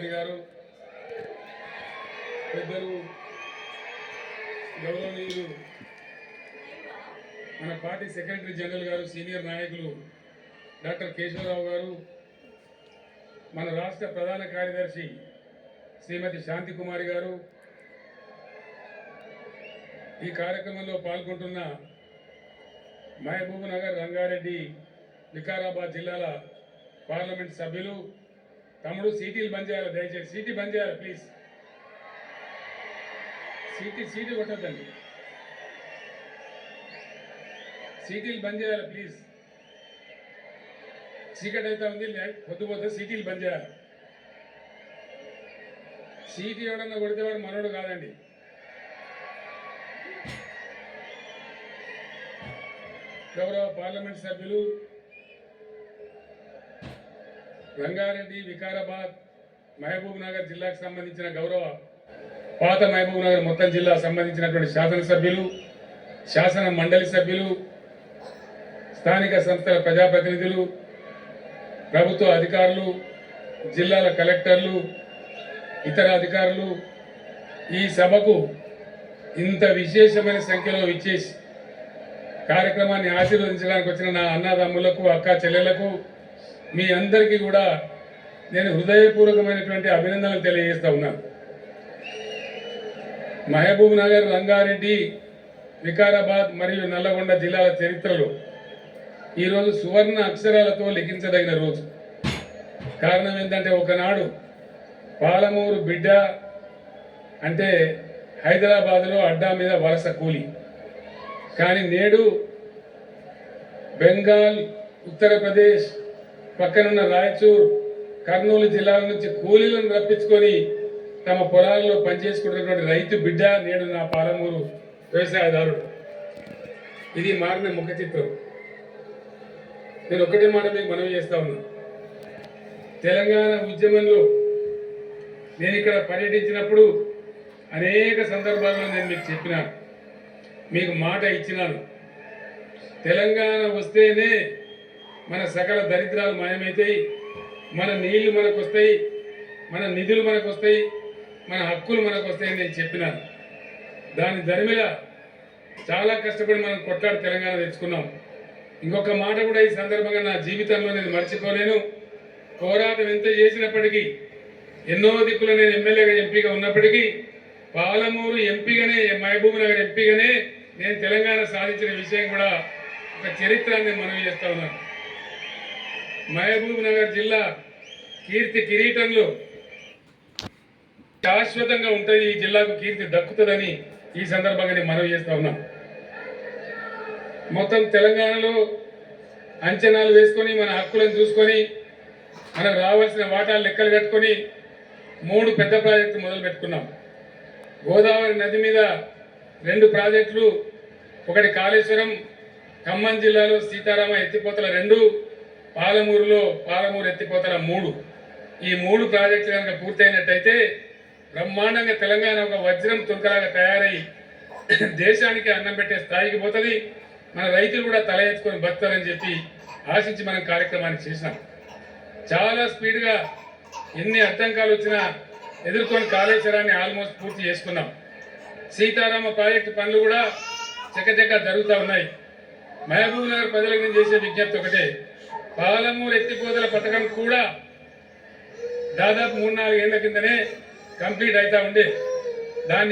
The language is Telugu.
రెడ్డి గారు. పెద్దలు గౌరవనీయులు మన పార్టీ సెక్రటరీ జనరల్ గారు సీనియర్ నాయకులు డాక్టర్ కేశవరావు గారు మన రాష్ట్ర ప్రధాన కార్యదర్శి శ్రీమతి శాంతి కుమారి గారు. ఈ కార్యక్రమంలో పాల్గొంటున్న మహబూబ్ నగర్ రంగారెడ్డి వికారాబాద్ జిల్లాల పార్లమెంట్ సభ్యులు తమ్ముడు సీటీలు బంద్ చేయాలి దయచేసి. సీటీ బంద్ చేయాలి ప్లీజ్. సీటీ సీటీ కొట్టద్దండి. సీటీలు బంద్ చేయాలి ప్లీజ్. చీకటి అయితే ఉంది పొద్దుపోతే సీటీలు బంద్ చేయాలి. సీటీ ఎవడన్నా కొడితే వాడు మనోడు కాదండి. గౌరవ పార్లమెంట్ సభ్యులు రంగారెడ్డి వికారాబాద్ మహబూబ్ నగర్ జిల్లాకు సంబంధించిన గౌరవ పాత మహబూబ్ నగర్ మొత్తం జిల్లా సంబంధించినటువంటి శాసనసభ్యులు శాసన మండలి సభ్యులు స్థానిక సంస్థల ప్రజాప్రతినిధులు ప్రభుత్వ అధికారులు జిల్లాల కలెక్టర్లు ఇతర అధికారులు ఈ సభకు ఇంత విశేషమైన సంఖ్యలో ఇచ్చేసి కార్యక్రమాన్ని ఆశీర్వదించడానికి వచ్చిన నా అన్నదమ్ములకు అక్క చెల్లెలకు మీ అందరికీ కూడా నేను హృదయపూర్వకమైనటువంటి అభినందనలు తెలియజేస్తా ఉన్నాను. మహబూబ్ నగర్ రంగారెడ్డి వికారాబాద్ మరియు నల్లగొండ జిల్లాల చరిత్రలో ఈరోజు సువర్ణ అక్షరాలతో లిఖించదగిన రోజు. కారణం ఏంటంటే ఒకనాడు పాలమూరు బిడ్డ అంటే హైదరాబాద్లో అడ్డా మీద వలస కూలి. కానీ నేడు బెంగాల్ ఉత్తరప్రదేశ్ పక్కనున్న రాయచూర్ కర్నూలు జిల్లాల నుంచి కూలీలను రప్పించుకొని తమ పొలాల్లో పనిచేసుకుంటున్నటువంటి రైతు బిడ్డ నేడు నా పాలమూరు వ్యవసాయదారుడు. ఇది మారిన ముఖ చిత్రం. నేను ఒకటే మాట మీకు మనవి చేస్తా ఉన్నా. తెలంగాణ ఉద్యమంలో నేను ఇక్కడ పర్యటించినప్పుడు అనేక సందర్భాల్లో నేను మీకు చెప్పినాను. మీకు మాట ఇచ్చినాను. తెలంగాణ వస్తేనే మన సకల దరిద్రాలు మాయమవుతాయి మన నీళ్ళు మనకు వస్తాయి మన నిధులు మనకు వస్తాయి మన హక్కులు మనకు వస్తాయని నేను చెప్పినాను. దాని దరిమిల చాలా కష్టపడి మనం కొట్లాడి తెలంగాణ తెచ్చుకున్నాం. ఇంకొక మాట కూడా ఈ సందర్భంగా నా జీవితంలో నేను మర్చిపోలేను. పోరాటం ఎంత చేసినప్పటికీ ఎన్నో దిక్కులు నేను ఎమ్మెల్యేగా ఎంపీగా ఉన్నప్పటికీ పాలమూరు ఎంపీగానే మహబూబ్ నగర్ ఎంపీగానే నేను తెలంగాణ సాధించిన విషయం కూడా ఒక చరిత్రాన్ని మనవి చేస్తా ఉన్నాను. మహబూబ్ నగర్ జిల్లా కీర్తి కిరీటంలో శాశ్వతంగా ఉంటుంది. ఈ జిల్లాకు కీర్తి దక్కుతుందని ఈ సందర్భంగా నేను మనవి చేస్తా ఉన్నా. మొత్తం తెలంగాణలో అంచనాలు వేసుకొని మన హక్కులను చూసుకొని మనకు రావాల్సిన వాటాలు లెక్కలు కట్టుకొని మూడు పెద్ద ప్రాజెక్టులు మొదలు పెట్టుకున్నాం. గోదావరి నది మీద రెండు ప్రాజెక్టులు ఒకటి కాళేశ్వరం ఖమ్మం జిల్లాలో సీతారామ ఎత్తిపోతల రెండు పాలమూరులో పాలమూరు ఎత్తిపోతల మూడు. ఈ మూడు ప్రాజెక్టులు కనుక పూర్తయినట్టయితే బ్రహ్మాండంగా తెలంగాణ ఒక వజ్రం తునకలాగా తయారై దేశానికి అన్నం పెట్టే స్థాయికి పోతుంది. మన రైతులు కూడా తల ఎత్తుకొని బతారని చెప్పి ఆశించి మనం కార్యక్రమాన్ని చేసినాం చాలా స్పీడ్గా ఎన్ని అడ్డంకాలు వచ్చినా ఎదుర్కొని కాళేశ్వరాన్ని ఆల్మోస్ట్ పూర్తి చేసుకున్నాం. సీతారామ ప్రాజెక్టు పనులు కూడా చక్కచక్క జరుగుతూ ఉన్నాయి. మహబూబ్ నగర్ ప్రజలకు నేను చేసే విజ్ఞప్తి ఒకటే. పాలమూరు ఎత్తిపోతల పథకం కూడా దాదాపు మూడు నాలుగు ఏళ్ళ కిందనే కంప్లీట్ అవుతా ఉండే.